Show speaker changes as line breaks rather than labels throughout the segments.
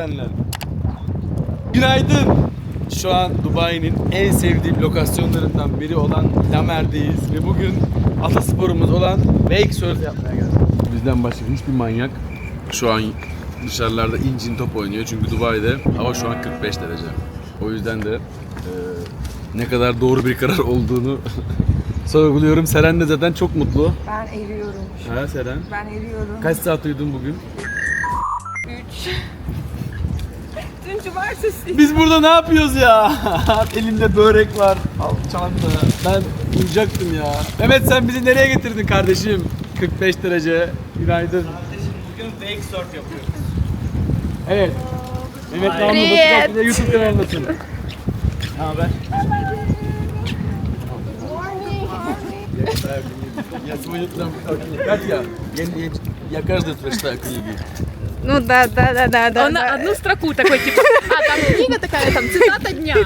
Seren'le. Günaydın. Şu an Dubai'nin en sevdiğim lokasyonlarından biri olan Lamer'deyiz ve bugün atasporumuz olan wake surf yapmaya geldik. Bizden başka hiçbir manyak şu an dışarılarda incin top oynuyor çünkü Dubai'de hava şu an 45 derece. O yüzden de e, ne kadar doğru bir karar olduğunu sorguluyorum. Seren de zaten çok mutlu.
Ben eriyorum.
Ha Seren?
Ben eriyorum.
Kaç saat uyudun bugün?
3. Dün cumartesi.
Biz burada ne yapıyoruz ya? Elimde börek var. Al çanta. Ben uyuyacaktım ya. Mehmet sen bizi nereye getirdin kardeşim? 45 derece. Günaydın.
Bugün fake surf yapıyoruz.
Evet. Mehmet Namlı
Привет.
Batıkaklı'da YouTube kanalındasın.
Ne haber?
Я сегодня там Катя, я, я, я каждый прочитаю книги.
Ну да, да, да, да, да.
Он
да.
одну строку такой, типа, а там книга такая, там цитата дня.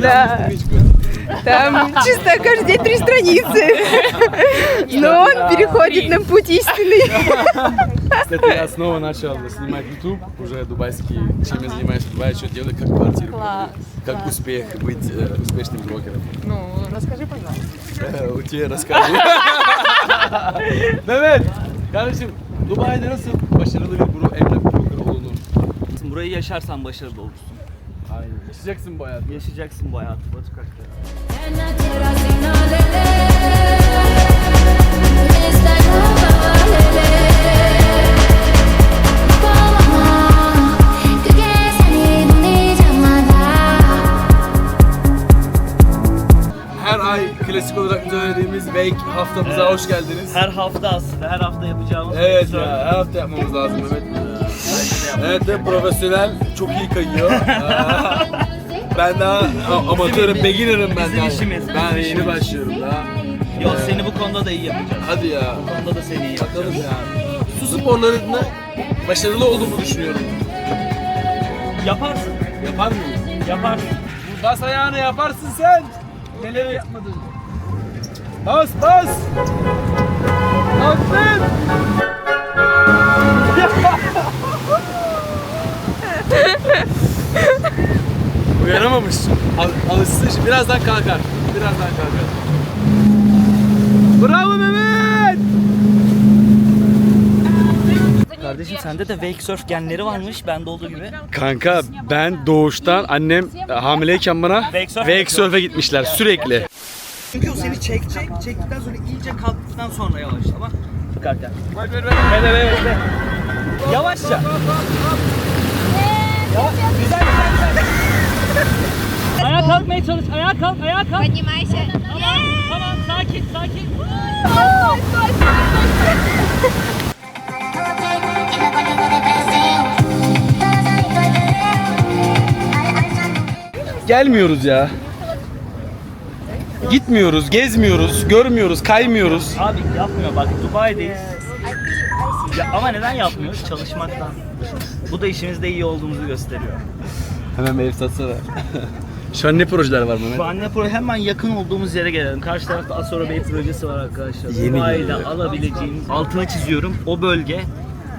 Да.
страничку.
Там чисто каждый день три страницы. Но он переходит на путь истинный.
Кстати, я снова начал снимать YouTube, уже дубайский, чем я занимаюсь в Дубае, что делаю, как квартиру,
Класс,
как успех быть э, успешным блогером.
Ну, расскажи, пожалуйста.
Ee, Utiye расскажу. Mehmet, kardeşim Dubai'de nasıl başarılı bir bro, emlak blogger olunur?
Burayı yaşarsan başarılı olursun.
Aynen. Yaşayacaksın bu hayatı.
Yaşayacaksın bu hayatı Batu Kak'ta.
Klasik olarak söylediğimiz Wake haftamıza hoş geldiniz.
Her hafta aslında, her hafta yapacağımız
Evet ya, her hafta yapmamız lazım Mehmet. Evet de profesyonel, çok iyi kayıyor. Ee, ben daha a- amatörüm, beginner'ım ben
Bizim
daha.
işimiz,
Ben
bizim
yeni
işimiz.
başlıyorum daha.
Yok seni bu konuda da iyi yapacağız.
Hadi ya.
Bu konuda da seni iyi
Bakalım
yapacağız.
ya. Su sporlarında başarılı olduğumu düşünüyorum.
Yaparsın,
Yapar mıyım?
yaparsın.
Bas ayağını yaparsın sen. Neler yapmadın? Bas bas. Kalktın. Uyanamamış. Al, alışsın şimdi. Birazdan kalkar. Birazdan kalkar. Bravo Mehmet.
Kardeşim sende de wake surf genleri varmış, bende olduğu gibi.
Kanka ben doğuştan annem hamileyken bana
Wake
surf'e gitmişler sürekli.
Çünkü o seni çekecek, çektikten sonra iyice kalktıktan sonra yavaş ama çıkarken.
Ver ver ver. Ver ver ver.
Yavaşça. Yavaş. Güzel güzel güzel. Ayağa kalkmaya çalış. Ayağa kalk, ayağa kalk.
Поднимайся.
Tamam, tamam. Sakin, sakin.
Gelmiyoruz ya. Gitmiyoruz, gezmiyoruz, görmüyoruz, kaymıyoruz.
Abi yapmıyor bak Dubai'deyiz. Ya, ama neden yapmıyoruz? Çalışmaktan. Bu da işimizde iyi olduğumuzu gösteriyor.
Hemen ev satsana. Şu an ne projeler var Mehmet?
Şu an ne pro hemen yakın olduğumuz yere gelelim. Karşı tarafta Asora Bey projesi var arkadaşlar.
Yeni
Dubai'de
geliyor.
alabileceğiniz altını çiziyorum. O bölge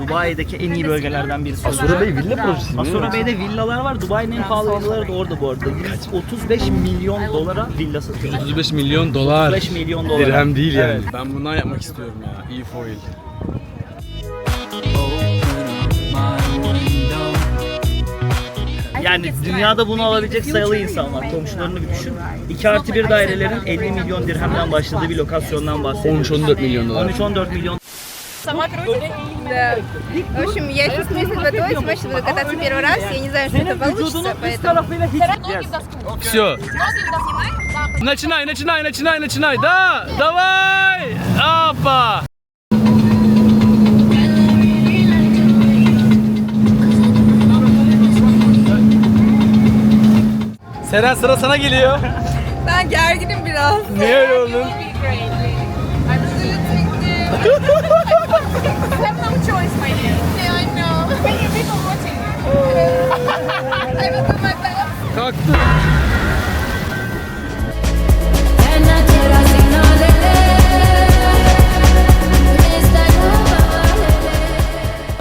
Dubai'deki en iyi bölgelerden birisi.
Asura Bey villa projesi mi?
Asora Bey'de villalar var. Dubai'nin en pahalı villaları da orada bu arada. 135 milyon dolara villa satıyor.
35 milyon dolar.
35 milyon dolar.
Dirhem değil yani.
Evet.
Ben bundan yapmak istiyorum ya. E-foil.
Yani dünyada bunu alabilecek sayılı insan var. Komşularını bir düşün. 2 artı 1 dairelerin 50 milyon dirhemden başladığı bir lokasyondan bahsediyoruz.
13-14 milyon dolar.
13-14 milyon
Сама крутишь?
Да. В общем, я сейчас вместе с Батой смачно буду кататься первый раз. Я не знаю, что это получится, поэтому...
Ноги в доску.
Все.
Ноги снимай. Да.
Начинай, начинай, начинай, начинай. Да, давай. Опа. Seren sıra sana geliyor.
Ben gerginim biraz.
Niye öyle oldun?
Choice, my dear. Yeah, I know. People watching you. I will do my best.
Kalktı.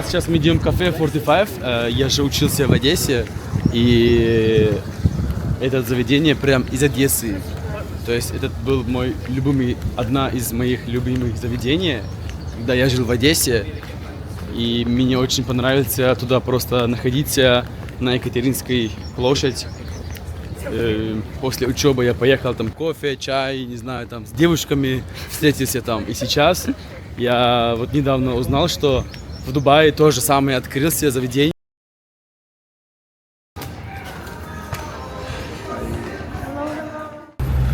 Сейчас мы идем в кафе 45. Э, Я же учился в Одессе, и это заведение прям из Одессы. То есть это был мой любимый, одна из моих любимых заведений, когда я жил в Одессе. И мне очень понравилось туда просто находиться на Екатеринской площадь. Э, После учебы я поехал там кофе, чай, не знаю, там с девушками встретился там. И сейчас я вот недавно узнал, что в Дубае тоже самое открылся заведение.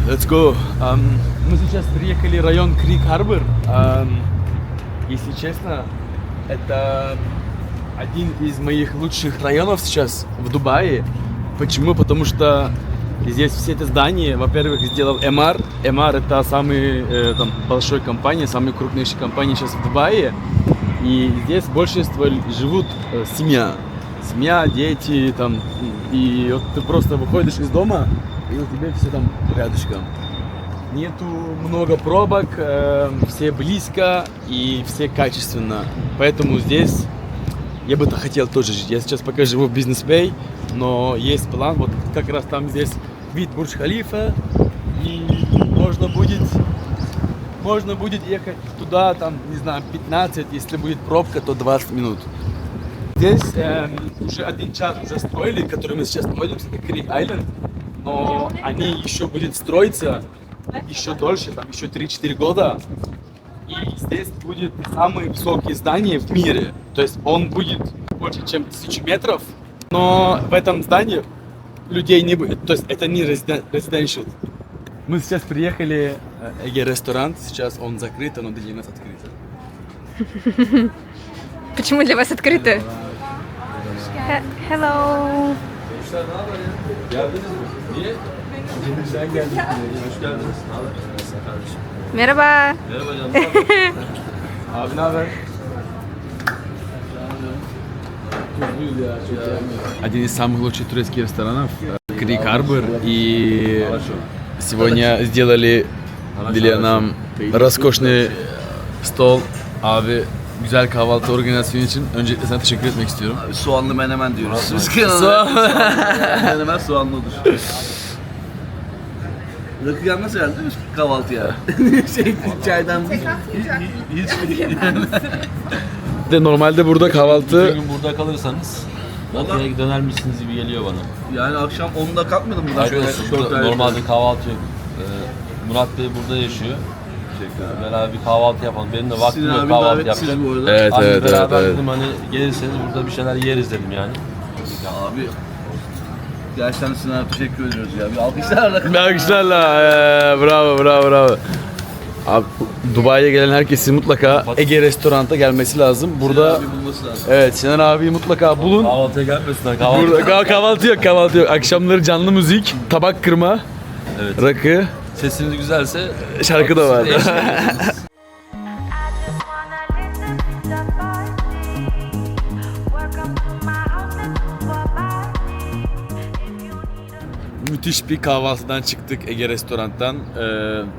Let's go. Ам, мы сейчас приехали в район Крик Харбор. Ам, если честно, это один из моих лучших районов сейчас в Дубае. Почему? Потому что здесь все это здания, во-первых, сделал MR. MR это самый э, там, большой компания, самая крупнейшая компания сейчас в Дубае. И здесь большинство живут э, семья. Семья, дети, там, и вот ты просто выходишь из дома, и у тебя все там рядышком. Нету много пробок, э, все близко и все качественно. Поэтому здесь я бы то хотел тоже жить. Я сейчас пока живу в бизнес бэй но есть план, вот как раз там здесь вид Бурдж-Халифа, и можно будет можно будет ехать туда, там, не знаю, 15, если будет пробка, то 20 минут. Здесь эм, уже один час уже строили, который мы сейчас находимся, это Крик Айленд, но они еще будут строиться еще дольше, там еще 3-4 года. И здесь будет самое высокое здание в мире. То есть он будет больше, чем тысячу метров. Но в этом здании людей не будет. То есть это не residential. Мы сейчас приехали э, Эге ресторан. Сейчас он закрыт, но для нас открыто.
Почему для вас открыто? He- Hello.
Sen geldin. Hoş geldiniz.
Merhaba.
Abi ne haber? Один из самых лучших турецких ресторанов Крик Харбор и сегодня сделали для нам роскошный stol abi güzel kahvaltı organizasyonu için öncelikle sana teşekkür etmek istiyorum.
Soğanlı menemen diyoruz. Biz
Soğan-
menemen soğanlıdır. Rakı gelmez herhalde mi kahvaltıya? şey, çaydan hiç, hiç, hiç
De normalde burada kahvaltı
gün burada kalırsanız Batı'ya döner misiniz gibi geliyor bana.
Yani akşam 10'da kalkmadım buradan şöyle
Arkadaşlar burada
şortlarla.
normalde kahvaltı yok. Ee, Murat Bey burada yaşıyor. Beraber bir kahvaltı yapalım. Benim de vaktim
Sizin
yok
abi
kahvaltı
davetsiz
yapacak.
bu arada.
Evet evet evet.
beraber
evet.
dedim hani gelirseniz burada bir şeyler yeriz dedim yani.
Ya abi Gerçekten Sinan abi teşekkür ediyoruz ya. Bir alkışlarla.
Bir alkışlarla. Ee, bravo bravo bravo. Abi Dubai'ye gelen herkesin mutlaka Ege restoranta gelmesi lazım. Burada
Abi bulması lazım.
evet Sinan abiyi mutlaka bulun.
Kahvaltıya gelmesinler kahvaltı.
Burada kah- kahvaltı yok kahvaltı yok. Akşamları canlı müzik, tabak kırma,
Evet.
rakı,
Sesiniz güzelse
şarkı da var.
eşlik ediyorsunuz.
Müthiş bir kahvaltıdan çıktık Ege Restorant'tan. Ee,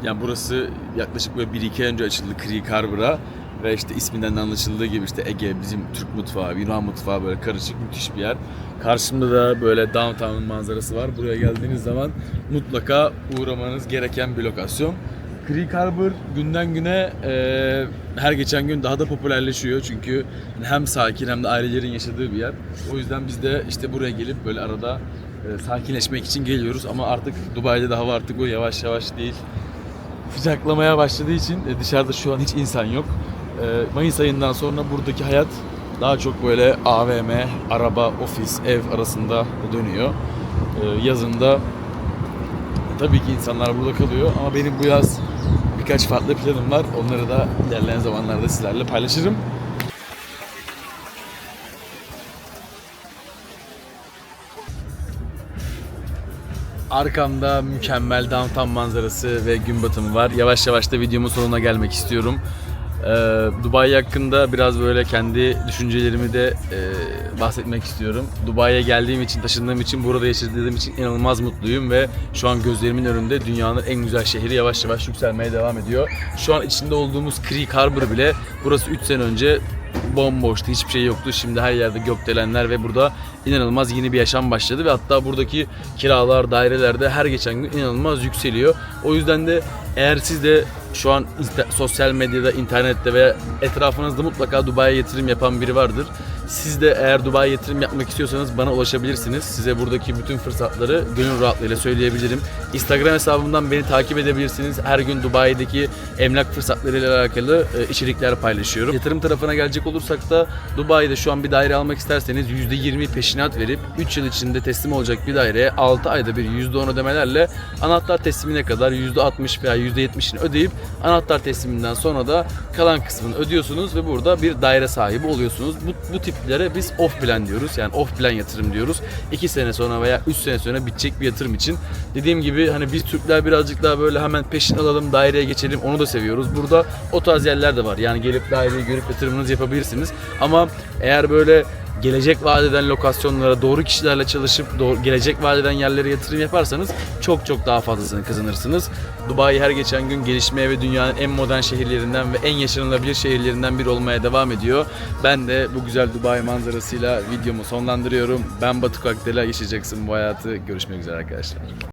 yani burası yaklaşık böyle 1-2 ay önce açıldı Creek Harbor'a. Ve işte isminden de anlaşıldığı gibi işte Ege bizim Türk mutfağı, Yunan mutfağı böyle karışık müthiş bir yer. Karşımda da böyle downtown manzarası var. Buraya geldiğiniz zaman mutlaka uğramanız gereken bir lokasyon. Creek Harbor günden güne e, her geçen gün daha da popülerleşiyor çünkü hem sakin hem de ailelerin yaşadığı bir yer. O yüzden biz de işte buraya gelip böyle arada e, sakinleşmek için geliyoruz ama artık Dubai'de de hava artık o yavaş yavaş değil sıcaklamaya başladığı için e, dışarıda şu an hiç insan yok. E, Mayıs ayından sonra buradaki hayat daha çok böyle AVM, araba, ofis, ev arasında dönüyor. E, Yazında tabii ki insanlar burada kalıyor ama benim bu yaz birkaç farklı planım var. Onları da ilerleyen zamanlarda sizlerle paylaşırım. Arkamda mükemmel downtown manzarası ve gün batımı var. Yavaş yavaş da videomun sonuna gelmek istiyorum. Ee, Dubai hakkında biraz böyle kendi düşüncelerimi de e, bahsetmek istiyorum. Dubai'ye geldiğim için, taşındığım için, burada yaşadığım için inanılmaz mutluyum ve şu an gözlerimin önünde dünyanın en güzel şehri yavaş yavaş yükselmeye devam ediyor. Şu an içinde olduğumuz Creek Harbor bile burası 3 sene önce bomboştu. Hiçbir şey yoktu. Şimdi her yerde gökdelenler ve burada inanılmaz yeni bir yaşam başladı ve hatta buradaki kiralar, dairelerde her geçen gün inanılmaz yükseliyor. O yüzden de eğer siz de şu an sosyal medyada, internette veya etrafınızda mutlaka Dubai'ye yatırım yapan biri vardır. Siz de eğer Dubai'ye yatırım yapmak istiyorsanız bana ulaşabilirsiniz. Size buradaki bütün fırsatları gönül rahatlığıyla söyleyebilirim. Instagram hesabımdan beni takip edebilirsiniz. Her gün Dubai'deki emlak fırsatlarıyla alakalı e, içerikler paylaşıyorum. Yatırım tarafına gelecek olursak da Dubai'de şu an bir daire almak isterseniz %20 peşinat verip 3 yıl içinde teslim olacak bir daireye 6 ayda bir %10 ödemelerle anahtar teslimine kadar %60 veya %70'ini ödeyip anahtar tesliminden sonra da kalan kısmını ödüyorsunuz ve burada bir daire sahibi oluyorsunuz. Bu, bu tiplere biz off plan diyoruz. Yani off plan yatırım diyoruz. 2 sene sonra veya 3 sene sonra bitecek bir yatırım için. Dediğim gibi hani biz Türkler birazcık daha böyle hemen peşin alalım, daireye geçelim onu da seviyoruz. Burada o tarz yerler de var. Yani gelip daireyi görüp yatırımınızı yapabilirsiniz. Ama eğer böyle gelecek vadeden lokasyonlara doğru kişilerle çalışıp doğru, gelecek vadeden yerlere yatırım yaparsanız çok çok daha fazlasını kazanırsınız. Dubai her geçen gün gelişmeye ve dünyanın en modern şehirlerinden ve en yaşanılabilir şehirlerinden biri olmaya devam ediyor. Ben de bu güzel Dubai manzarasıyla videomu sonlandırıyorum. Ben Batu Kakdela yaşayacaksın bu hayatı. Görüşmek üzere arkadaşlar.